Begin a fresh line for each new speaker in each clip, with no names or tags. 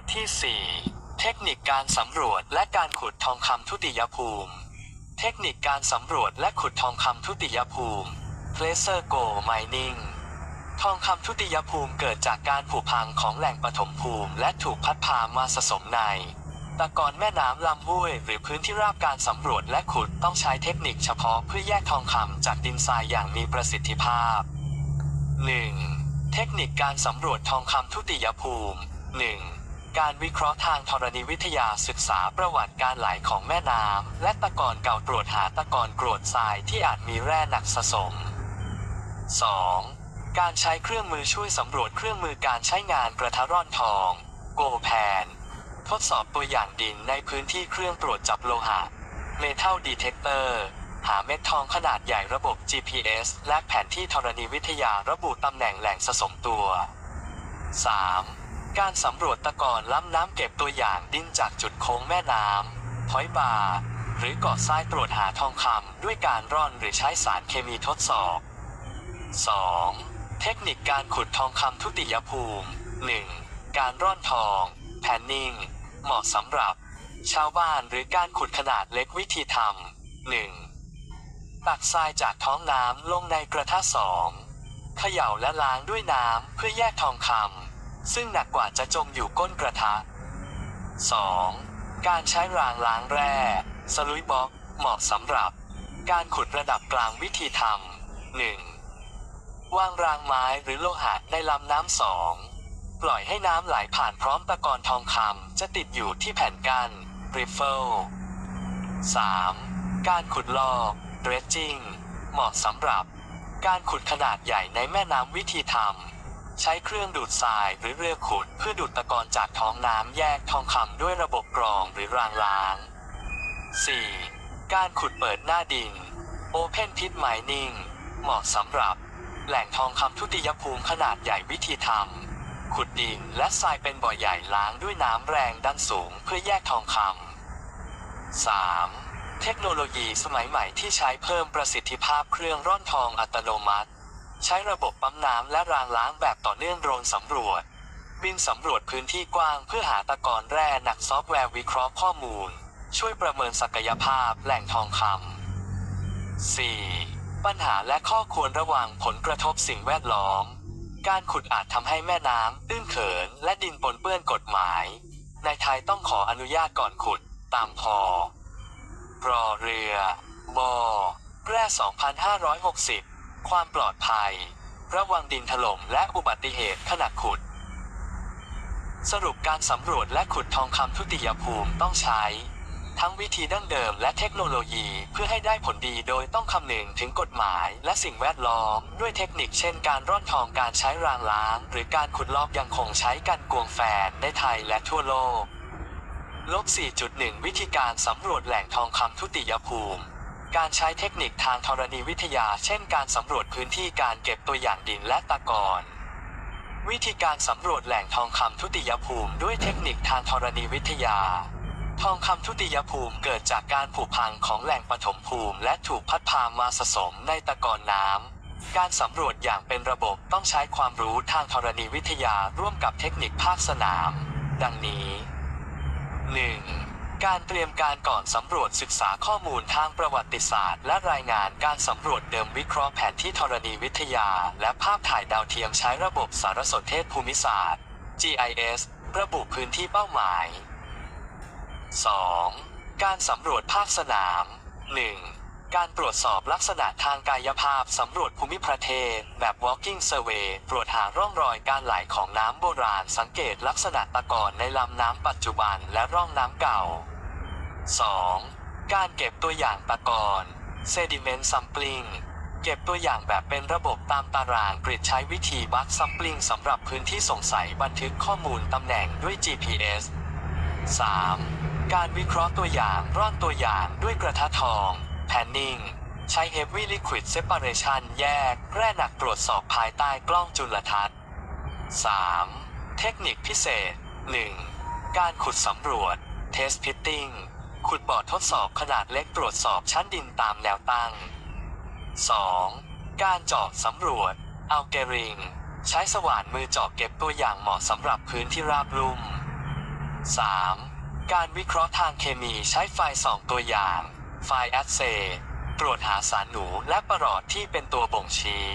ทที่ 4 เทคนิคการสำรวจและการขุดทองคำทุติยภูมิ เทคนิคการสำรวจและขุดทองคำทุติยภูมิ Placer Go Mining ทองคำทุติยภูมิเกิดจากการผุพังของแหล่งปฐมภูมิ และถูกพัดพามาสะสมในตะกอนแม่น้ำลำห้วย หรือพื้นที่ราบการสำรวจและขุดต้องใช้เทคนิคเฉพาะเพื่อแยกทองคำจากดินทรายอย่างมีประสิทธิภาพ 1. เทคนิคการสำรวจทองคำทุติยภูมิ 1. การวิเคราะห์ทางธรณีวิทยาศึกษาประวัติการไหลของแม่น้ำและตะกอนเก่าตรวจหาตะกอนกรวดทรายที่อาจมีแร่หนักสะสม 2. การใช้เครื่องมือช่วยสำรวจเครื่องมือการใช้งานกระทะร่อนทอง โกแพน ทดสอบตัวอย่างดินในพื้นที่เครื่องตรวจจับโลหะ Metal Detector หาเม็ดทองขนาดใหญ่ระบบ GPS และแผนที่ธรณีวิทยาระบุตำแหน่งแหล่งสะสมตัว 3. การสำรวจตะกอนล้ำน้ำเก็บตัวอย่างดินจากจุดโค้งแม่น้ำพอยบาหรือเกาะทรายตรวจหาทองคำด้วยการร่อนหรือใช้สารเคมีทดสอบ 2. เทคนิคการขุดทองคำทุติยภูมิ 1. การร่อนทองแพนนิ่ง เหมาะสำหรับ ชาวบ้านหรือการขุดขนาดเล็กวิธีทำ 1. ตักทรายจากท้องน้ำลงในกระทะสองเขย่าและล้างด้วยน้ำเพื่อแยกทองคำ ซึ่งหนักกว่าจะจมอยู่ก้นกระทะ 2. การใช้รางล้างแร่ สลุยบล็อก เหมาะสำหรับ การขุดระดับกลางวิธีทำ 1. วางรางไม้หรือโลหะในลำน้ำสองปล่อยให้น้ำไหลผ่านพร้อมตะกอนทองคำจะติดอยู่ที่แผ่นกั้น Riffle 3. การขุดลอก Dredging เหมาะสำหรับ การขุดขนาดใหญ่ในแม่น้ำวิธีทำ ใช้เครื่องดูดทรายหรือเรือขุด เพื่อดูดตะกอนจากท้องน้ำแยกทองคำด้วยระบบกรองหรือรางล้าง 4. การขุดเปิดหน้าดิน Open Pit Mining เหมาะสำหรับ แหล่งทองคำทุติยภูมิขนาดใหญ่วิธีทำขุดดินและทรายเป็นบ่อใหญ่ล้างด้วยน้ำแรงดันสูงเพื่อแยกทองคำ 3. เทคโนโลยีสมัยใหม่ที่ใช้เพิ่มประสิทธิภาพเครื่องร่อนทองอัตโนมัติ ใช้ระบบปั๊มน้ำและรางล้างแบบต่อเนื่องโดรนสำรวจ บินสำรวจพื้นที่กว้างเพื่อหาตะกอนแร่หนักซอฟต์แวร์วิเคราะห์ข้อมูล ช่วยประเมินศักยภาพแหล่งทองคำ 4. ปัญหาและข้อควรระวังผลกระทบสิ่งแวดล้อม การขุดอาจทำให้แม่น้ำตื้นเขิน และดินปนเปื้อนกฎหมาย ในไทยต้องขออนุญาตก่อนขุด ตามพอรอเรือ บอแร่2,560 ความปลอดภัย ระวังดินถล่มและอุบัติเหตุขณะขุด สรุปการสำรวจและขุดทองคำทุติยภูมิต้องใช้ ทั้งวิธีดั้งเดิมและเทคโนโลยีเพื่อให้ได้ผลดีโดยต้องคำนึงถึงกฎหมายและสิ่งแวดล้อม ด้วยเทคนิคเช่นการร่อนทองการใช้รางล้าง หรือการขุดลอกยังคงใช้กันกวงแฟนในไทยและทั่วโลกลบ4.1 วิธีการสำรวจแหล่งทองคำทุติยภูมิ การใช้เทคนิคทางธรณีวิทยา เช่นการสำรวจพื้นที่การเก็บตัวอย่างดินและตะกอนวิธีการสำรวจแหล่งทองคำทุติยภูมิด้วยเทคนิคทางธรณีวิทยา ทองคำทุติยภูมิเกิดจากการผุพังของแหล่งปฐมภูมิ และถูกพัดพามาสะสมในตะกอนน้ำ การสำรวจอย่างเป็นระบบต้องใช้ความรู้ทางธรณีวิทยาร่วมกับเทคนิคภาคสนาม ดังนี้ 1. การเตรียมการก่อนสำรวจศึกษาข้อมูลทางประวัติศาสตร์ และรายงานการสำรวจเดิมวิเคราะห์แผนที่ธรณีวิทยา และภาพถ่ายดาวเทียมใช้ระบบสารสนเทศภูมิศาสตร์ GIS ระบุพื้นที่เป้าหมาย 2. การสำรวจภาคสนาม 1. การตรวจสอบลักษณะทางกายภาพสำรวจภูมิประเทศ แบบ walking survey ตรวจหาร่องรอยการไหลของน้ำโบราณ สังเกตลักษณะตะกอนในลำน้ำปัจจุบันและร่องน้ำเก่า 2. การเก็บตัวอย่างตะกอน sediment sampling เก็บตัวอย่างแบบเป็นระบบตามตารางกริดใช้วิธีบัคซัมปลิงสำหรับพื้นที่สงสัยบันทึกข้อมูลตำแหน่งด้วย GPS 3. การวิเคราะห์ตัวอย่างร่อนตัวอย่างด้วยกระทะทอง Panning ใช้ Heavy Liquid Separation แยก แร่หนักตรวจสอบภายใต้กล้องจุลทรรศน์ 3. เทคนิคพิเศษ 1. การขุดสำรวจ Test Pitting ขุดบ่อทดสอบขนาดเล็กตรวจสอบชั้นดินตามแนวตั้ง 2. การเจาะสำรวจ a l g e r i n g ใช้สว่านมือเจาะเก็บตัวอย่างเหมาะสำหรับพื้นที่ราบลุ่ม 3. การวิเคราะห์ทางเคมีใช้ไฟส่องตัวอย่าง ไฟแอสเซย์ตรวจหาสารหนูและประหลอดที่เป็นตัวบ่งชี้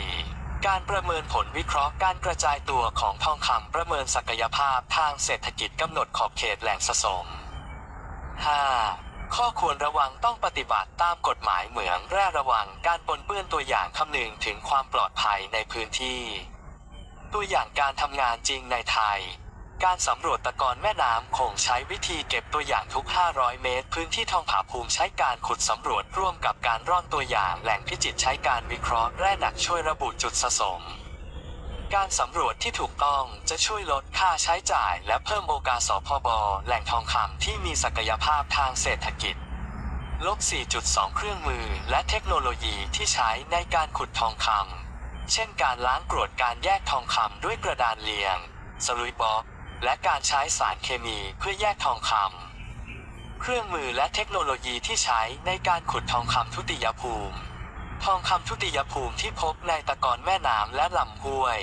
4. การประเมินผลวิเคราะห์การกระจายตัวของทองคำประเมินศักยภาพทางเศรษฐกิจกำหนดขอบเขตแหล่งสะสม 5. ข้อควรระวังต้องปฏิบัติตามกฎหมายเหมืองแร่ระวังการปนเปื้อนตัวอย่างคำนึงถึงความปลอดภัยในพื้นที่ ตัวอย่างการทำงานจริงในไทย การสำรวจตะกอนแม่น้ำคงใช้วิธีเก็บตัวอย่างทุก 500 เมตร พื้นที่ทองผาภูมิใช้การขุดสำรวจร่วมกับการร่อนตัวอย่างแหล่งพิจิตรใช้การวิเคราะห์แร่หนักช่วยระบุจุดสะสม การสำรวจที่ถูกต้องจะช่วยลดค่าใช้จ่าย และเพิ่มโอกาสสพบแหล่งทองคำที่มีศักยภาพทางเศรษฐกิจลบ 4.2 เครื่องมือและเทคโนโลยีที่ใช้ในการขุดทองคำ เช่นการล้างกรวดการแยกทองคำด้วยกระดานเลียง สลุยบ็อก และการใช้สารเคมีเพื่อแยกทองคำ เครื่องมือและเทคโนโลยีที่ใช้ในการขุดทองคำทุติยภูมิ ทองคำทุติยภูมิที่พบในตะกอนแม่น้ำและลำห้วย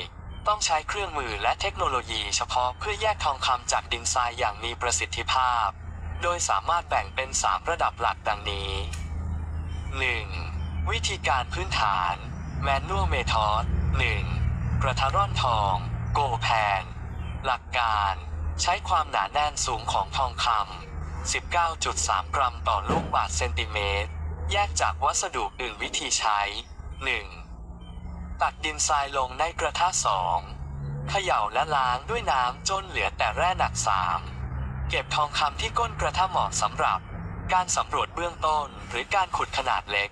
ต้องใช้เครื่องมือและเทคโนโลยีเฉพาะเพื่อแยกทองคำจากดินทรายอย่างมีประสิทธิภาพ โดยสามารถแบ่งเป็น 3 ระดับหลักดังนี้ 1. วิธีการพื้นฐาน Manual Method 1. กระทะร่อนทอง Go Pan หลักการ ใช้ความหนาแน่นสูงของทองคำ 19.3 กรัมต่อลูกบาทเซนติเมตร แยกจากวัสดุอื่นวิธีใช้ 1. ตักดินทรายลงในกระทะสองเขย่าและล้างด้วยน้ำจนเหลือแต่แร่หนักสามเก็บทองคำที่ก้นกระทะเหมาะสำหรับ การสำรวจเบื้องต้นหรือการขุดขนาดเล็ก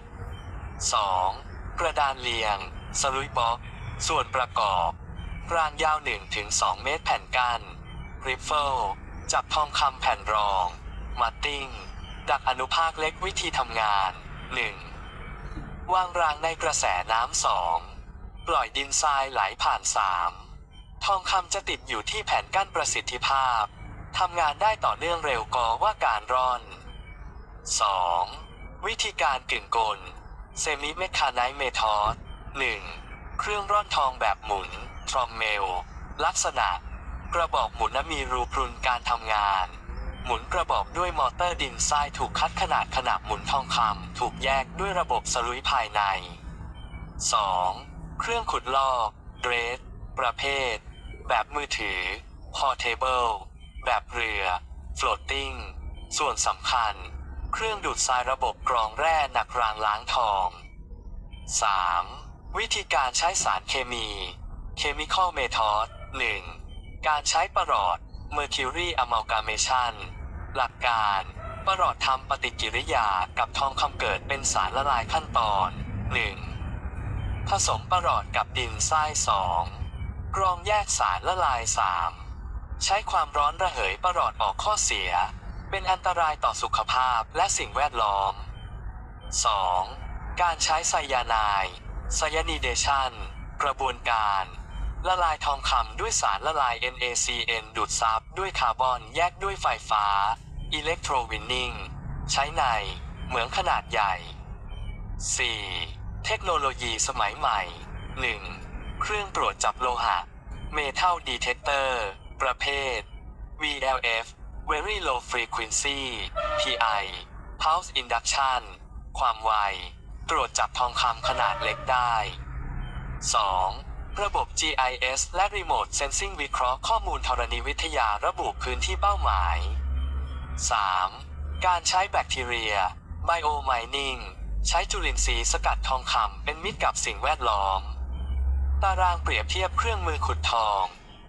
2. กระดานเลียง สลุยบ็อกส่วนประกอบ รางยาว 1-2 เมตรแผ่นกันริฟเฟิลจับทองคำแผ่นรองมาตติ้ง ดักอนุภาคเล็กวิธีทำงาน 1. วางรางในกระแสน้ำสอง ปล่อยดินทรายไหลผ่านสามทองคำจะติดอยู่ที่แผ่นกั้นประสิทธิภาพทำงานได้ต่อเนื่องเร็วกอว่าการร่อน 2. วิธีการกึ่งกลเซมิเมคาไนเมทอด 1. เครื่องร่อนทองแบบหมุน ทรอมเมล ลักษณะ กระบอกหมุนมีรูพรุนการทำงาน หมุนกระบอกด้วยมอเตอร์ดินทรายถูกคัดขนาดขนาดหมุนทองคำถูกแยกด้วยระบบสลุยภายใน 2. เครื่องขุดลอกเดรสประเภท แบบมือถือ Portable แบบเรือ Floating ส่วนสำคัญ เครื่องดูดทรายระบบกรองแร่หนักรางล้างทอง 3. วิธีการใช้สารเคมี Chemical Method 1. การใช้ประหลอด Mercury Amalgamation หลักการประหลอดทำปฏิกิริยากับทองคำเกิดเป็นสารละลายขั้นตอน 1. ผสมประหลอดกับดินทราย 2. กรองแยกสารละลาย 3. ใช้ความร้อนระเหยประหลอดออกข้อเสีย เป็นอันตรายต่อสุขภาพและสิ่งแวดล้อม 2. การใช้ไซยาไนด์ไซยานิเดชันกระบวนการละลายทองคำด้วยสารละลาย NaCN ดูดซับด้วยคาร์บอนแยกด้วยไฟฟ้า อิเล็กโทรวินนิ่ง ใช้ในเหมืองขนาดใหญ่ 4. เทคโนโลยีสมัยใหม่ 1. เครื่องตรวจจับโลหะ Metal Detector ประเภท VLF Very Low Frequency PI Pulse Induction ความไว ตรวจจับทองคำขนาดเล็กได้ 2. ระบบ GIS และ Remote Sensing วิเคราะห์ข้อมูลธรณีวิทยาระบุพื้นที่เป้าหมาย 3. การใช้แบคทีเรีย Biomining ใช้จุลินทรีย์สกัดทองคำเป็นมิตรกับสิ่งแวดล้อม ตารางเปรียบเทียบเครื่องมือขุดทอง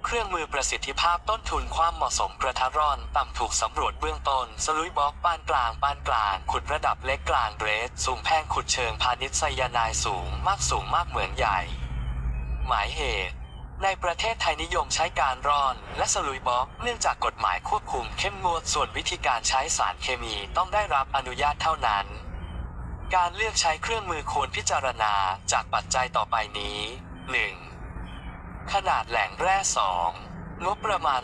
เครื่องมือประสิทธิภาพต้นทุนความเหมาะสมกระทะร่อนต่ำถูกสำรวจเบื้องต้น สลุยบล็อกปานกลางปานกลาง ขุดระดับเล็กกลางเรสสูงแพงขุดเชิงพาณิชย์ไซยานายสูงมากสูงมากเหมือนใหญ่ หมายเหตุในประเทศไทยนิยมใช้การร่อน และสลุยบล็อกเนื่องจากกฎหมายควบคุมเข้มงวดส่วนวิธีการใช้สารเคมีต้องได้รับอนุญาตเท่านั้น การเลือกใช้เครื่องมือควรพิจารณาจากปัจจัยต่อไปนี้ 1. ขนาดแหล่งแร่ 2. งบประมาณ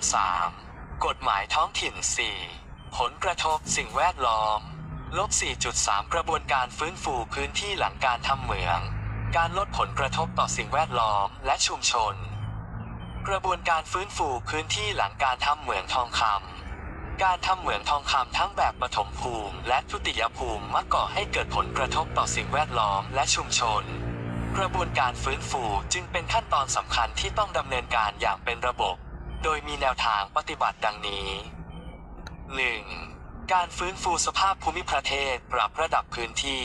3. กฎหมายท้องถิ่น 4. ผลกระทบสิ่งแวดล้อมลบ4.3 กระบวนการฟื้นฟูพื้นที่หลังการทำเหมือง การลดผลกระทบต่อสิ่งแวดล้อมและชุมชน กระบวนการฟื้นฟูพื้นที่หลังการทำเหมืองทองคำ การทำเหมืองทองคำทั้งแบบปฐมภูมิ และทุติยภูมิมักก่อให้เกิดผลกระทบต่อสิ่งแวดล้อมและชุมชน กระบวนการฟื้นฟูจึงเป็นขั้นตอนสำคัญที่ต้องดำเนินการอย่างเป็นระบบ โดยมีแนวทางปฏิบัติดังนี้ 1. การฟื้นฟูสภาพภูมิประเทศปรับระดับพื้นที่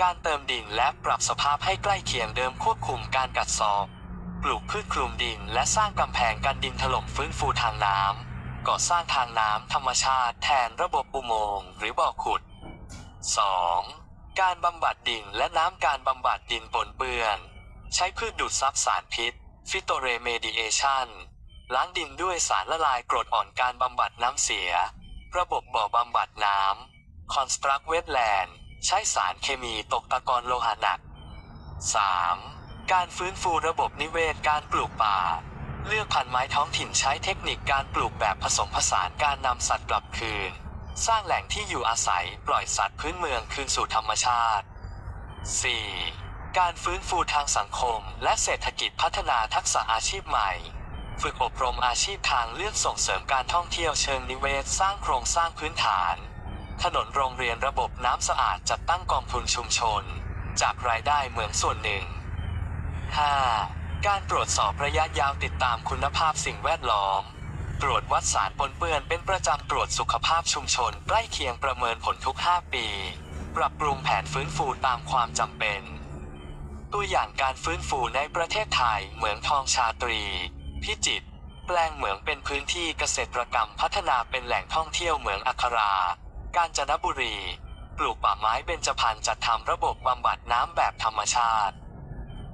การเติมดินและปรับสภาพให้ใกล้เคียงเดิมควบคุมการกัดเซอกปลูกพืชคลุมดินและสร้างกำแพงกันดินถล่มฟื้นฟูทางน้ำ ก่อสร้างทางน้ำธรรมชาติแทนระบบอุโมงค์หรือบ่อขุด 2. การบำบัดดินและน้ำการบำบัดดินปนเปื้อน ใช้พืชดูดซับสารพิษฟิโตเรเมดิเอชันล้างดินด้วยสารละลายกรดอ่อนการบำบัดน้ำเสีย ระบบบ่อบำบัดน้ำ Construct Wetland ใช้สารเคมีตกตะกอนโลหะหนัก 3. การฟื้นฟูระบบนิเวศการปลูกป่า เลือกพันไม้ท้องถิ่นใช้เทคนิคการปลูกแบบผสมผสานการนำสัตว์กลับคืน สร้างแหล่งที่อยู่อาศัยปล่อยสัตว์พื้นเมืองคืนสู่ธรรมชาติ 4. การฟื้นฟูทางสังคม และเศรษฐกิจพัฒนาทักษะอาชีพใหม่ ฝึกอบรมอาชีพทางเลือกส่งเสริมการท่องเที่ยวเชิงนิเวศสร้างโครงสร้างพื้นฐาน ถนนโรงเรียนระบบน้ำสะอาดจัดตั้งกองทุนชุมชน จากรายได้เหมืองส่วนหนึ่ง 5. การตรวจสอบระยะยาวติดตามคุณภาพสิ่งแวดล้อม ตรวจวัดสารปนเปื้อนเป็นประจำตรวจสุขภาพชุมชน ใกล้เคียงประเมินผลทุก 5 ปี ปรับปรุงแผนฟื้นฟูตามความจำเป็น ตัวอย่างการฟื้นฟูในประเทศไทยเหมืองทองชาตรี พิจิตรแปลงเหมืองเป็นพื้นที่เกษตรกรรมพัฒนาเป็นแหล่งท่องเที่ยวเหมืองอัครา กาญจนบุรี ปลูกป่าไม้เบญจพรรณจัดทำระบบบำบัดน้ำแบบธรรมชาติ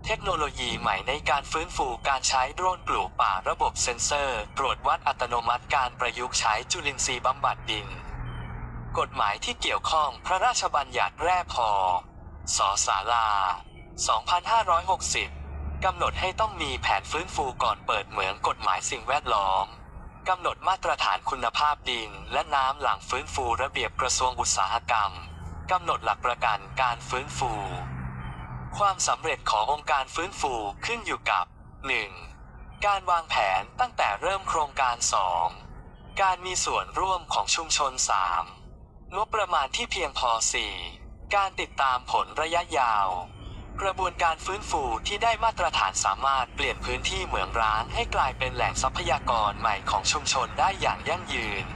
เทคโนโลยีใหม่ในการฟื้นฟูการใช้โดรนปลูกป่าระบบเซ็นเซอร์ ตรวจวัดอัตโนมัติการประยุกต์ใช้จุลินทรีย์บำบัดดิน กฎหมายที่เกี่ยวข้องพระราชบัญญัติแร่พอสอสาลา 2560 กำหนดให้ต้องมีแผนฟื้นฟูก่อนเปิดเหมืองกฎหมายสิ่งแวดล้อม กำหนดมาตรฐานคุณภาพดินและน้ำหลังฟื้นฟูระเบียบกระทรวงอุตสาหกรรม กำหนดหลักประกันการฟื้นฟู ความสำเร็จขององค์การฟื้นฟูขึ้นอยู่กับ 1. การวางแผนตั้งแต่เริ่มโครงการ 2. การมีส่วนร่วมของชุมชน 3. งบประมาณที่เพียงพอ 4. การติดตามผลระยะยาว กระบวนการฟื้นฟูที่ได้มาตรฐานสามารถเปลี่ยนพื้นที่เหมืองร้างให้กลายเป็นแหล่งทรัพยากรใหม่ของชุมชนได้อย่างยั่งยืน